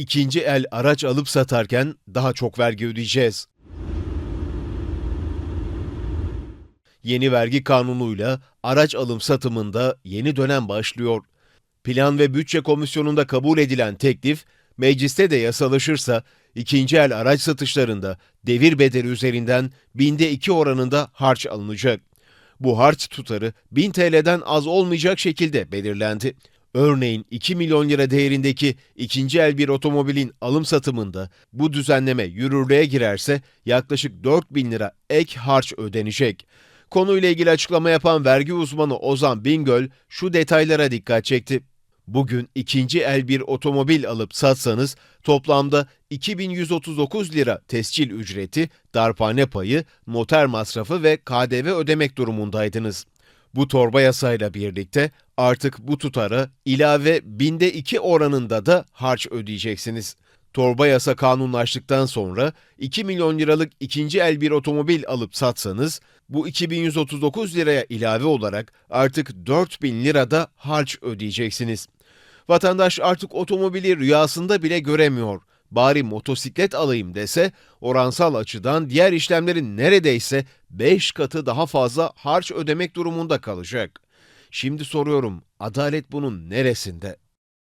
İkinci el araç alıp satarken daha çok vergi ödeyeceğiz. Yeni vergi kanunuyla araç alım satımında yeni dönem başlıyor. Plan ve Bütçe Komisyonu'nda kabul edilen teklif, mecliste de yasalaşırsa ikinci el araç satışlarında devir bedeli üzerinden binde iki oranında harç alınacak. Bu harç tutarı 1000 TL'den az olmayacak şekilde belirlendi. Örneğin 2 milyon lira değerindeki ikinci el bir otomobilin alım satımında bu düzenleme yürürlüğe girerse yaklaşık 4 bin lira ek harç ödenecek. Konuyla ilgili açıklama yapan vergi uzmanı Ozan Bingöl şu detaylara dikkat çekti. Bugün ikinci el bir otomobil alıp satsanız toplamda 2139 lira tescil ücreti, darphane payı, noter masrafı ve KDV ödemek durumundaydınız. Bu torba yasayla birlikte artık bu tutara ilave binde iki oranında da harç ödeyeceksiniz. Torba yasa kanunlaştıktan sonra 2 milyon liralık ikinci el bir otomobil alıp satsanız bu 2139 liraya ilave olarak artık 4000 lirada harç ödeyeceksiniz. Vatandaş artık otomobili rüyasında bile göremiyor. Bari motosiklet alayım dese oransal açıdan diğer işlemlerin neredeyse 5 katı daha fazla harç ödemek durumunda kalacak. Şimdi soruyorum adalet bunun neresinde?